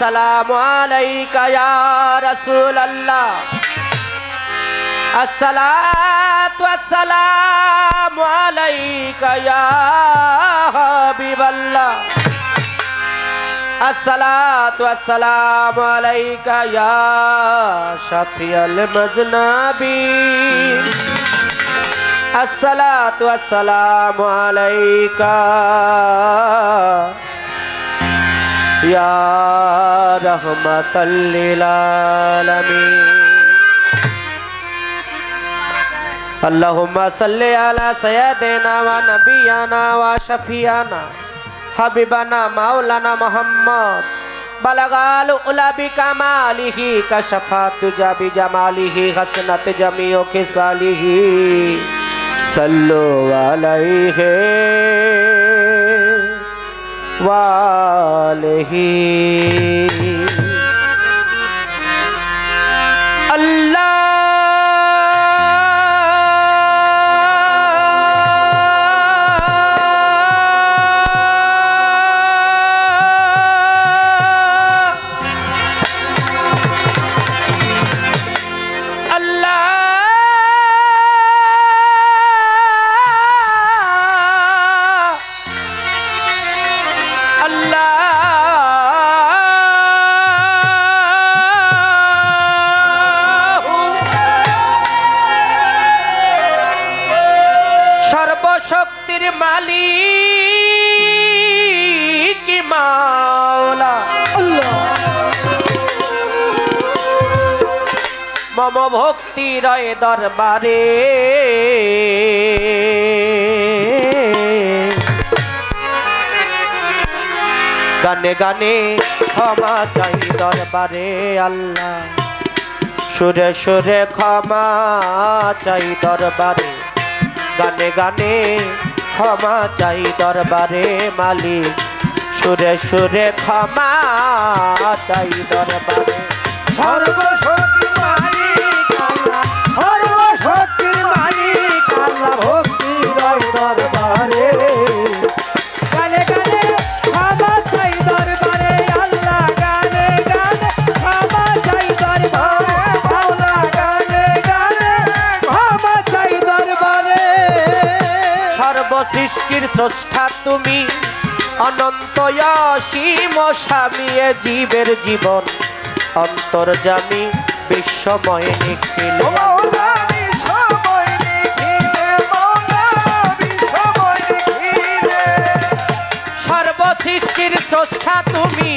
আসসালামু আলাইকা ইয়া রাসূলুল্লাহ। আসসালাতু আসসালামু আলাইকা ইয়া হাবিবাল্লাহ। আসসালাতু আসসালামু আলাইকা ইয়া শাফিয়াল মাজনাবিন আসসালাতু আসসালামু আলাইকা يا رحمة للعالمين اللهم صل على سيدنا ونبينا وشفيعنا حبيبنا مولانا محمد بلغال اولا بكماله كشفات تجا بجماله حسنت جميع خصاله صلوا عليه وعلى আল্লাহ ভক্তি রয় দরবারে। গানে গানে ক্ষমা চাই দরবারে আল্লাহ। সুরে সুরে ক্ষমা চাই দরবারে। গানে গানে ক্ষমা চাই দরবারে মালিক। সুরে সুরে ক্ষমা চাই দরবারে। সর্বশক্তি ভক্তি রয় দরবারে। গানে গানে ক্ষমা চাই দরবারে আল্লাহ গানে গানে ক্ষমা চাই দরবারে মাওলা গানে গানে ক্ষমা চাই দরবারে। সর্বসৃষ্টির স্রষ্টা তুমি অনন্ত অসীম স্বামী জীবের জীবন। অন্তর্জামী বিশ্বময় নিখিল। স্রষ্টা তুমি।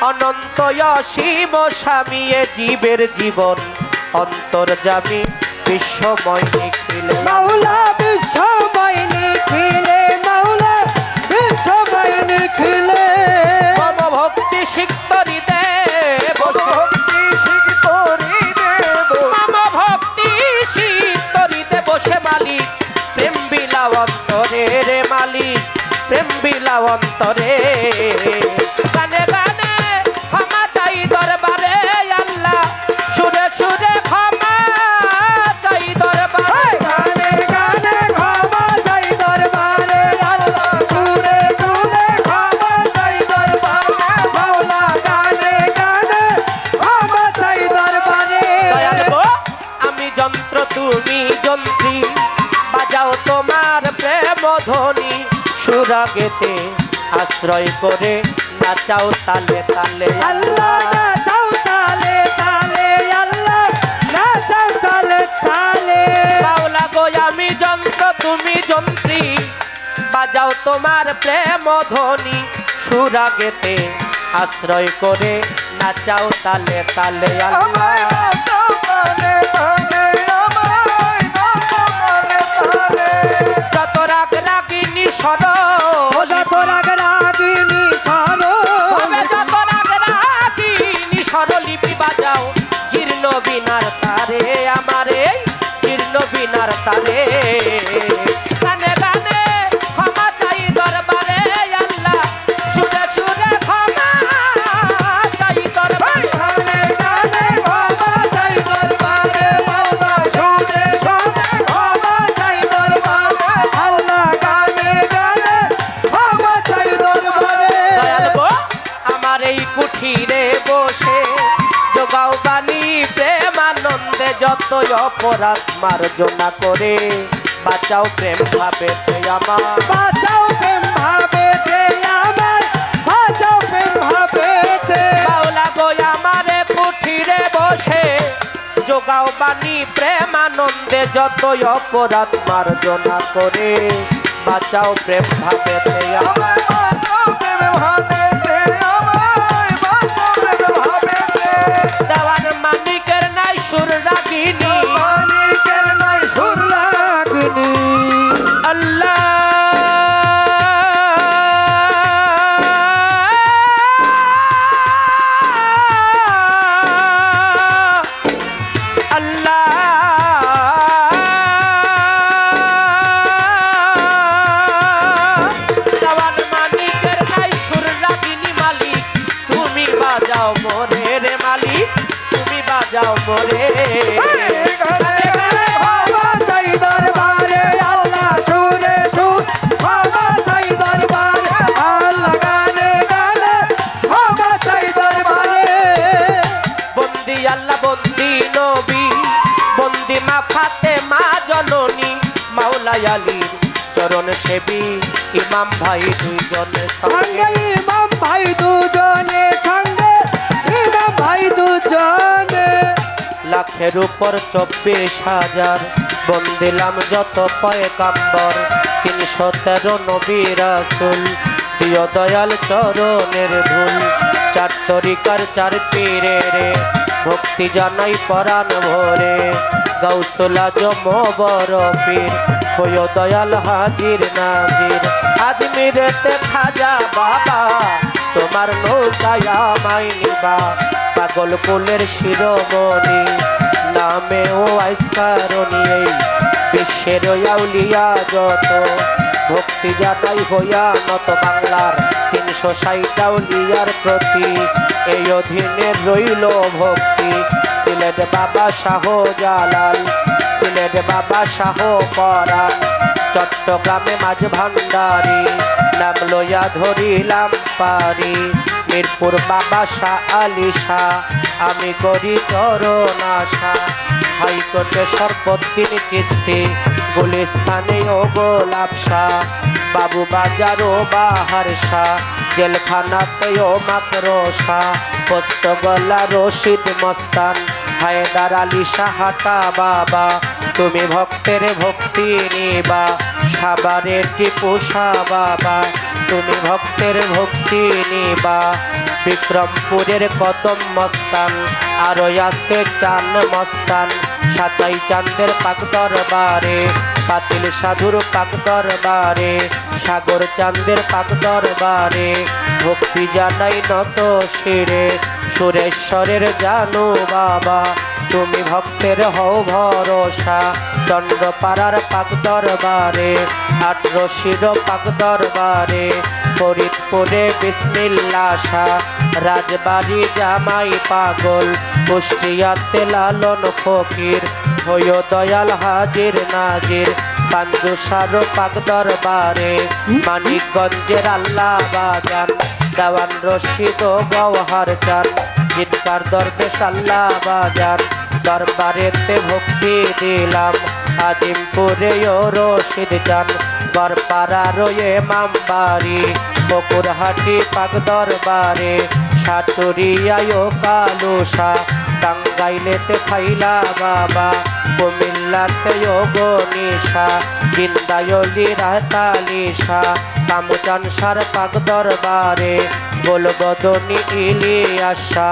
অনন্ত অসীম স্বামী এ জীবের জীবন। অন্তর্জামী বিশ্বময় নিখিল। মাওলা বিশ্বময় নিখিলে মাওলা বিশ্বময় নিখিলে। ভক্তি বসে ভক্তি শিখতরি দেব। মম ভক্তি শীতরিতে বসে মালিক। প্রেম বিলাও অন্তরে রে মালিক। প্রেম বিলাও অন্তরে সুরাগেতে আশ্রয় করে। নাচাও তালে তালে আল্লাহ। না চাও তালে তালে আল্লাহ। না চাও তালে তালে। বাউলা গো আমি যন্ত্র তুমি যন্ত্রী। বাজাও তোমার প্রেম ধ্বনি সুরাগেতে আশ্রয় করে। নাচাও তালে তালে আল্লাহ। নাচাও যত অপরাধ মার্জনা করে বাঁচাও প্রেম ভাবে আমার। বাঁচাও প্রেম আমার। বাঁচাও প্রেম বাউলা গো আমারে কুঠিরে বসে যোগাও বাণী প্রেমানন্দে যত অপরাধ মার্জনা করে বাঁচাও প্রেম ভাবেতে আমার। বাঁচাও প্রেম ভাবেতে নবী বন্দি মা ফাতে মা জননী মাওলাই আলীর চরণ সেবী ইমাম ভাই দুইজনে সঙ্গে। সঙ্গে ইমাম ভাই দুজনে সঙ্গে দুজনে। লাখের উপর চব্বিশ হাজার। বন্দিলাম যত পয়কাম্বর তিনশো তেরো নবী রাসুল। প্রিয় দয়াল চরণের ধুল। চার তরিকার চার পীরে রে। ভক্তি জানাই পরাণ ভরে। গৌসলা জম বড় পীর। প্রিয় দয়াল হাজির নাজির। আজমিরেতে খাজা বাবা। তোমার নৌকায় আমায় নিবা। পাগল কুলের শিরোমণি নামে ও আইসকারণী এই বিশ্বের আউলিয়া যত। ভক্তি জানাই হইয়া নত বাংলার তিনশো ষাট প্রতি এই অধীনে রইল ভক্তি। সিলেট বাবা শাহ জালাল সিলেট বাবা শাহ পরাণ। চট্টগ্রামে মাঝ ভান্ডারি, নাম লইয়া ধরিলাম পারি। মিরপুর বাবা শাহ আলী শাহ, আমি করি চরণ আশা। হাইকোর্টে সর্বদিন কিস্তি, গুলিস্তানে ও গোলাপ শাহ। বাবু বাজার ও বাহার শাহ, জেলখানাতে ও মাকড় শাহ। পোস্ত গলা রশিদ মস্তান, হায়দার আলী সাহাটা বাবা। তুমি ভক্তের ভক্তি নিবা সাবারে টিপু শাহ বাবা। তুমি ভক্তের ভক্তি নিবা। বিক্রমপুরের কদম মস্তান আরও আছে চান মস্তান। সাতাই চান্দের পাক দরবারে পাতিল সাধুর পাক দরবারে, সাগর চান্দের পাক দরবারে। ভক্তি জানাই নত শিরে, সুরেশ্বরের জানো বাবা। তুমি ভক্তের হও ভরসা, দণ্ডপাড়ার পাক দরবারে আটরশির পাক দরবারে, ফরিদপুরে বিসমিল্লা শাহ রাজবাড়ি জামাই পাগল, কুষ্টিয়াতে লালন ফকির হয় দয়াল হাজির নাজির পাঞ্জুসার পাক দরবারে, মানিকগঞ্জের আল্লাহ বাজান, দেওয়ান রশিদ গওহার চান। জিনকার দরবেশ আল্লাহ বাজান দরবারেতে ভক্তি দিলাম। আজিমপুরে রশিদ চান বরপাড়া রয়ে মামবাড়ি। বকুরহাটি পাক দরবারে। সাটুরিয়ায় ও কালুসা। টাঙ্গাইলেতে খাইলা বাবা। কুমিল্লাতে ও গনিশা জিন্দায়লি রাতালিশা কামচান সার পাক দরবারে, গোলবদনি ইলিয়াসা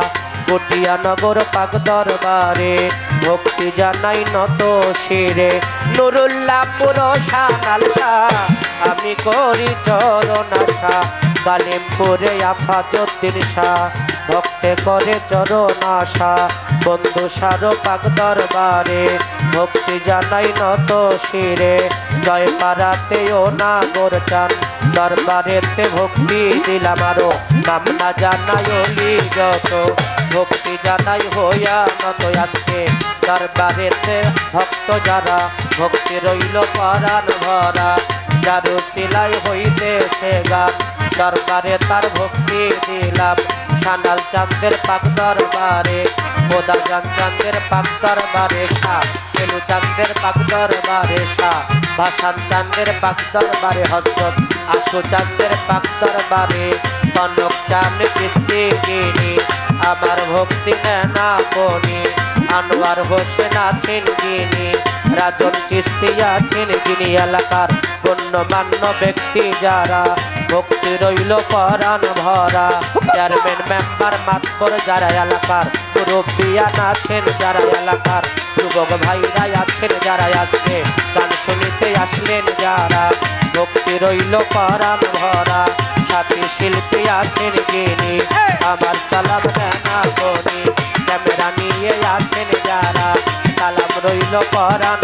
গটিয়ানগর পাক দরবারে। ভক্তি জানাই নত শিরে নুরুল্লাপুর সানালসা আমি করি চরণ আশা গালিমপুরে আফাজুদ্দিন শাহ। ভক্তে করে চরণ আশা বন্ধু সারো পাক দরবারে। ভক্তি জানাই নত শিরে জয় পাড়াতে ও নাগর চান। দরবারেতে ভক্তি দিলাম আরও। নাম না জানাই অলি যত, ভক্তি জানাই হইয়া নত আজকে। দরবারেতে ভক্ত যারা, ভক্তি রইল পরাণ ভরা। যারু সিলাই হইতে সে গান, দরবারে তার ভক্তি দিলাম। সানাল চাঁদের পাক দরবারে বোদা জান চাঁদের পাক দরবারে শাহ কেলু চাঁদের পাক দরবারে শাহ ভাসান চাঁদের পাক দরবারে হজরত আশু চাঁদের পাক দরবারে, কনক চাঁদ কিস্তি গিনি আমার ভক্তি না বনি আনোয়ার হোসেন আছেন গিনি রাজন চিস্তি আছেন গিনি এলাকার গণ্যমান্য ব্যক্তি যারা, ভক্তি রইল পরাণ ভরা চেয়ারম্যান মেম্বার মাতবর যারা এলাকার মুরব্বিয়ান আছেন, যারা এলাকার যুবক ভাইরা আছেন, যারা আজকে গান শুনিতে আসলেন যারা ভক্তি রইল পরাণ ভরা। সাথী শিল্পী আছেন গিনি আমার সালাম না করি ক্যামেরা নিয়ে আছেন যারা, সালাম রইল পরাণ